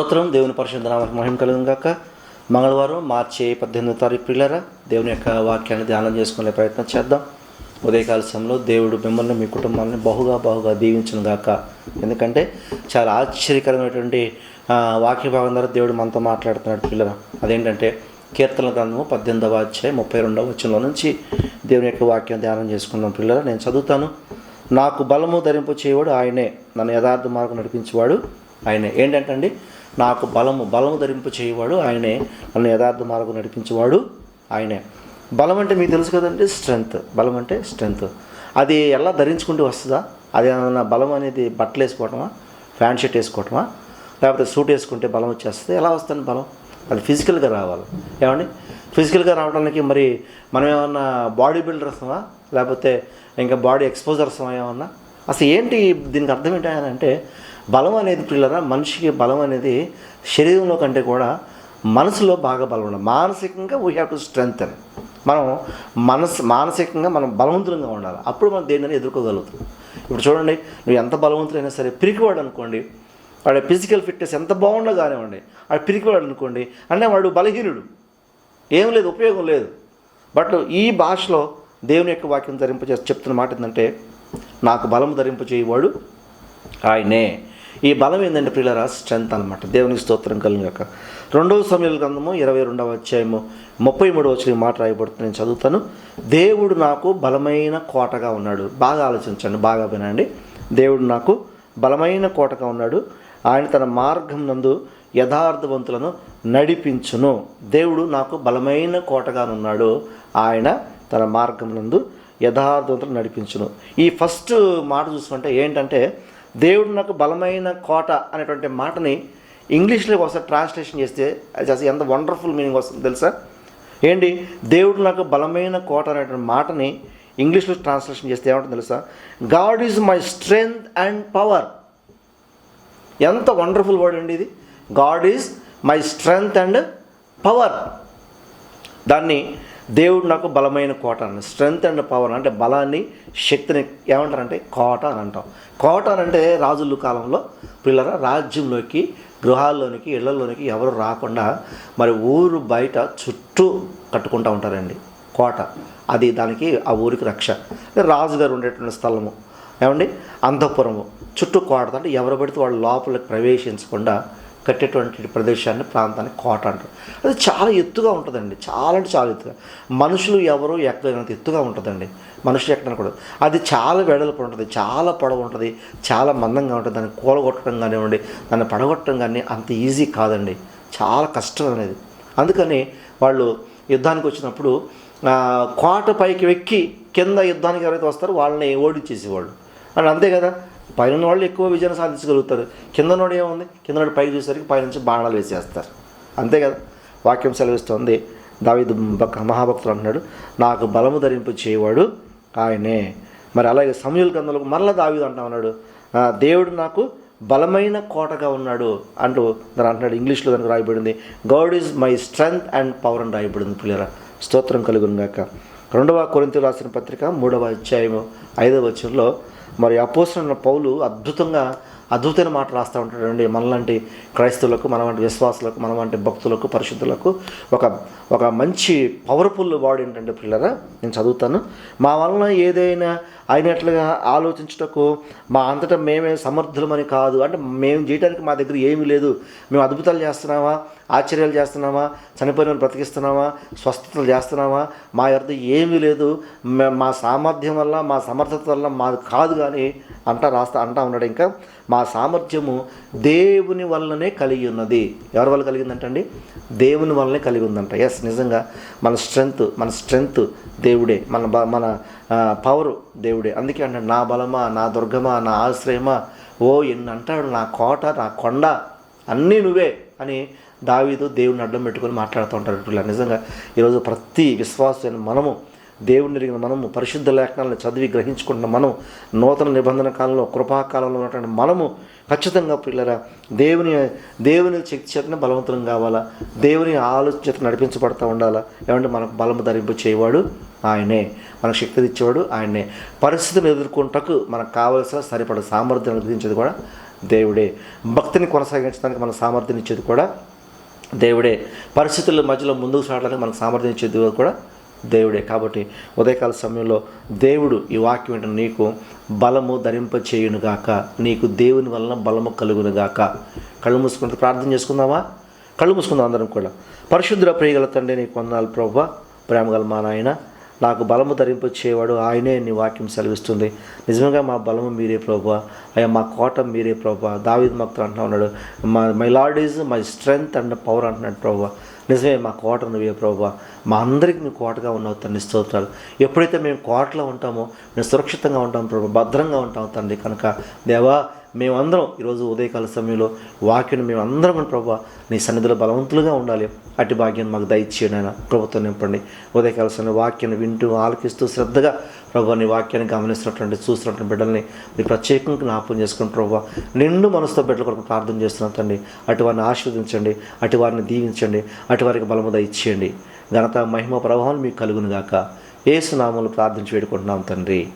స్తోత్రం. దేవుని పరిశుద్ధ నామకు మహిమ కలుగును మంగళవారం మార్చి పద్దెనిమిదో తారీఖు పిల్లరా దేవుని యొక్క వాక్యాన్ని ధ్యానం చేసుకునే ప్రయత్నం చేద్దాం. ఉదయకాల సమయంలో దేవుడు మిమ్మల్ని మీ కుటుంబాన్ని బహుగా బహుగా దీవించను గాక. ఎందుకంటే చాలా ఆశ్చర్యకరమైనటువంటి వాక్య భాగం ద్వారా దేవుడు మనతో మాట్లాడుతున్నాడు పిల్లరా అదేంటంటే కీర్తన గ్రంథము పద్దెనిమిదవ అధ్యాయ ముప్పై రెండవ వచనంలో నుంచి దేవుని యొక్క వాక్యం ధ్యానం చేసుకుందాం పిల్లరా నేను చదువుతాను. నాకు బలము ధరింపు చేయవాడు ఆయనే. నన్ను యథార్థ మార్గం నడిపించేవాడు ఆయనే. ఏంటంటండి నాకు బలము బలము ధరింపు చేయవాడు ఆయనే నన్ను యథార్థ మార్గం నడిపించేవాడు ఆయనే. బలం అంటే మీకు తెలుసు కదండి స్ట్రెంగ్త్ బలం అంటే స్ట్రెంగ్త్ అది ఎలా ధరించుకుంటూ వస్తుందా? అది ఏమన్నా బలం అనేది బట్టలు వేసుకోవటమా? Pant shirt వేసుకోవటమా? లేకపోతే సూట్ వేసుకుంటే బలం వచ్చేస్తుంది? ఎలా వస్తుంది బలం? అది ఫిజికల్గా రావాలి. ఏమండి? ఫిజికల్గా రావడానికి మరి మనం ఏమన్నా బాడీ బిల్డర్సమా లేకపోతే ఇంకా బాడీ ఎక్స్పోజర్సమా ఏమన్నా? అసలు ఏంటి దీనికి అర్థం ఏంటి అంటే బలం అనేది పిల్లరా మనిషికి బలం అనేది శరీరంలో కంటే కూడా మనసులో బాగా బలం ఉండాలి. మానసికంగా వీ హ్యావ్ టు స్ట్రెంగ్త్ అని మనం మనసు మానసికంగా మనం బలవంతులంగా ఉండాలి. అప్పుడు మనం దేనిని ఎదుర్కోగలుగుతాం. ఇప్పుడు చూడండి నువ్వు ఎంత బలవంతులైనా సరే పిరికివాడు అనుకోండి వాడి ఫిజికల్ ఫిట్నెస్ ఎంత బాగుండో కానివ్వండి వాడు పిరికివాడు అనుకోండి అంటే వాడు బలహీనుడు. ఏం లేదు ఉపయోగం లేదు. బట్ ఈ భాషలో దేవుని యొక్క వాక్యం ధరింపజే చెప్తున్న మాట ఏంటంటే నాకు బలం ధరింపజేయవాడు ఆయనే. ఈ బలం ఏంటంటే ప్రియులరా? స్ట్రెంత్ అనమాట దేవునికి స్తోత్రం కలిగాక రెండవ సమయాల గ్రంథము ఇరవై రెండవ అధ్యాయము ముప్పై మూడవ వచ్చిన మాట రాయబడుతుంది. నేను చదువుతాను. దేవుడు నాకు బలమైన కోటగా ఉన్నాడు. బాగా ఆలోచించండి బాగా వినండి. దేవుడు నాకు బలమైన కోటగా ఉన్నాడు. ఆయన తన మార్గం నందు యథార్థవంతులను నడిపించును. దేవుడు నాకు బలమైన కోటగా ఉన్నాడు. ఆయన తన మార్గం నందు యథార్థవంతులను నడిపించును. ఈ ఫస్ట్ మాట చూసుకుంటే ఏంటంటే దేవుడు నాకు బలమైన కోట అనేటువంటి మాటని ఇంగ్లీష్లో ఒకసారి ట్రాన్స్లేషన్ చేస్తే అది అసలు ఎంత వండర్ఫుల్ మీనింగ్ వస్తుంది తెలుసా? ఏంటి? దేవుడు నాకు బలమైన కోట అనేటువంటి మాటని ఇంగ్లీష్లో ట్రాన్స్లేషన్ చేస్తే ఏమంటుంది తెలుసా? God is my strength and power. ఎంత వండర్ఫుల్ వర్డ్ అండి ఇది. God is my strength and power. దాన్ని దేవుడు నాకు బలమైన కోట అని స్ట్రెంగ్త్ అండ్ పవర్ అంటే బలాన్ని శక్తిని ఏమంటారంటే కోట అని అంటాం. కోట అని అంటే రాజుల కాలంలో పిల్లల రాజ్యంలోకి గృహాల్లోనికి ఇళ్ళలోనికి ఎవరు రాకుండా మరి ఊరు బయట చుట్టూ కట్టుకుంటూ ఉంటారండి కోట. అది దానికి ఆ ఊరికి రక్ష. రాజుగారు ఉండేటువంటి స్థలము. ఏమండి? అంతఃపురము. చుట్టూ కోట. అంటే ఎవరు పడితే వాళ్ళు లోపలికి ప్రవేశించకుండా కట్టేటువంటి ప్రదేశాన్ని ప్రాంతాన్ని కోట అంటారు. అది చాలా ఎత్తుగా ఉంటుందండి. చాలా అంటే చాలా ఎత్తుగా. మనుషులు ఎవరు ఎక్కలేనంత ఎత్తుగా ఉంటుందండి. మనుషులు ఎక్కడనకూడదు అది చాలా వెడల్పు ఉంటుంది చాలా పొడవు ఉంటుంది చాలా మందంగా ఉంటుంది. దాన్ని కూలగొట్టడం కానివ్వండి దాన్ని పడగొట్టడం కానీ అంత ఈజీ కాదండి. చాలా కష్టం అనేది. అందుకని వాళ్ళు యుద్ధానికి వచ్చినప్పుడు కోట పైకి ఎక్కి కింద యుద్ధానికి ఎవరైతే వస్తారో వాళ్ళని ఓడించేసేవాళ్ళు. అండ్ అంతే కదా? పైన వాళ్ళు ఎక్కువ విజయం సాధించగలుగుతారు. కిందనోడు ఏముంది? కిందనోడు పైకి చూసేసరికి పైనుంచి బాణాలు వేసేస్తారు. అంతే కదా? వాక్యం సెలవిస్తుంది. దావిదు భక్- మహాభక్తులు అంటున్నాడు నాకు బలము ధరింపు చేయవాడు ఆయనే. మరి అలాగే సమయుల గంధంలో మరలా దావిదు అంటా ఉన్నాడు దేవుడు నాకు బలమైన కోటగా ఉన్నాడు అంటూ దాని అంటున్నాడు. ఇంగ్లీష్లో దానికి రాయబడింది God is my strength and power అని రాయబడింది పిల్లరా. స్తోత్రం కలుగునుగాక రెండవ కొరింతలు రాసిన పత్రిక మూడవ అధ్యాయము ఐదవ వచ్చంలో మరి అపోసిన పౌలు అద్భుతంగా అద్భుతమైన మాట రాస్తూ ఉంటాడండి మనలాంటి క్రైస్తవులకు మన వంటి విశ్వాసులకు మన వంటి భక్తులకు పరిశుద్ధులకు. ఒక ఒక మంచి పవర్ఫుల్ వాడు ఏంటంటే పిల్లరా? నేను చదువుతాను. మా వలన ఏదైనా అయినట్లుగా ఆలోచించుటకు మా అంతటా మేమే సమర్థులమని కాదు. అంటే మేము చేయడానికి మా దగ్గర ఏమీ లేదు. మేము అద్భుతాలు చేస్తున్నావా ఆశ్చర్యాలు చేస్తున్నామా చనిపోయిన వాళ్ళని బ్రతికిస్తున్నామా స్వస్థతలు చేస్తున్నామా మా యొద్ద ఏమీ లేదు. మా సామర్థ్యం వల్ల మా సమర్థత వల్ల మాది కాదు కానీ అంటా రాస్తా అంటా ఉన్నాడు. ఇంకా మా సామర్థ్యము దేవుని వల్లనే కలిగి ఉన్నది. ఎవరి వల్ల కలిగిందంటండి దేవుని వల్లనే కలిగి ఉందంట. ఎస్ నిజంగా మన స్ట్రెంగ్త్ మన స్ట్రెంగ్త్ దేవుడే. మన బ- మన పవరు దేవుడే. అందుకే అంటే నా బలమా నా దుర్గమా నా ఆశ్రయమా? ఓ ఎన్ని అంటాడు నా కోట నా కొండ అన్నీ నువ్వే అని దావీదు దేవుని అడ్డం పెట్టుకొని మాట్లాడుతూ ఉంటారు పిల్ల నిజంగా ఈరోజు ప్రతి విశ్వాసమైన మనము దేవుని ఎరిగిన మనము పరిశుద్ధ లేఖనాలను చదివి గ్రహించుకుంటున్న మనం నూతన నిబంధన కాలంలో కృపాకాలంలో ఉన్నటువంటి మనము ఖచ్చితంగా పిల్లరా దేవుని దేవుని శక్తి చేతనే బలవంతులం కావాలా దేవుని ఆలోచన నడిపించబడతా ఉండాలా ఏమంటే మనకు బలము ధరింపు చేయవాడు ఆయనే మనకు శక్తి ఇచ్చేవాడు ఆయనే. పరిస్థితిని ఎదుర్కొంటకు మనకు కావలసిన సరిపడ సామర్థ్యం గురించేది కూడా దేవుడే. భక్తిని కొనసాగించడానికి మనకు సామర్థ్యం ఇచ్చేది కూడా దేవుడే పరిస్థితుల మధ్యలో ముందుకు సాగడానికి మనకు సామర్థ్యం ఇచ్చేది కూడా దేవుడే. కాబట్టి ఉదయకాల సమయంలో దేవుడు ఈ వాక్యం ఏంటంటే నీకు బలము ధరింప చేయునుగాక నీకు దేవుని వలన బలము కలుగునుగాక కళ్ళు మూసుకుంటూ ప్రార్థన చేసుకుందామా? కళ్ళు మూసుకుందాం అందరం కూడా. పరిశుద్ధ ప్రియగల తండ్రి నీకు వందనాలు ప్రభు. ప్రేమగల మా నాయన నాకు బలము ధరింపు చేయవాడు ఆయనే నీ వాక్యం సెలవిస్తుంది. నిజంగా మా బలము మీరే ప్రభు అయ్యా మా కోట మీరే ప్రభు దావిద్ మక్తులు అంటున్నా ఉన్నాడు మా my lord is my strength and power అంటున్నాడు ప్రభు నిజమే మా కోట నువ్వే ప్రభు మా అందరికి నువ్వు కోటగా ఉన్నావు తండ్రి స్తోత్రాలు. ఎప్పుడైతే మేము కోటలో ఉంటామో మేము సురక్షితంగా ఉంటాం ప్రభు భద్రంగా ఉంటాం తండ్రి కనుక. దేవా మేమందరం ఈరోజు ఉదయకాల సమయంలో వాక్యం మేము అందరం ప్రభు నీ సన్నిధిలో బలవంతులుగా ఉండాలి. అటు భాగ్యం మాకు దయచేయండి ఆయన ప్రభుత్వం నింపండి. ఉదయకాల సమయంలో వాక్యాన్ని వింటూ ఆలకిస్తూ శ్రద్ధగా ప్రభు నీ వాక్యాన్ని గమనిస్తున్నటువంటి చూస్తున్నటువంటి బిడ్డల్ని మీ ప్రత్యేకంగా జ్ఞాపం చేసుకుని ప్రభు నిండు మనసుతో బిడ్డల కొరకు ప్రార్థన చేస్తున్నాం తండ్రి. అటు వారిని ఆశీర్వదించండి అటు వారిని దీవించండి అటు వారికి బలము దయచేయండి. ఘనత మహిమ ప్రభావం మీకు కలుగునుగాక. ఏసునామలు ప్రార్థించి వేడుకుంటున్నాం తండ్రి.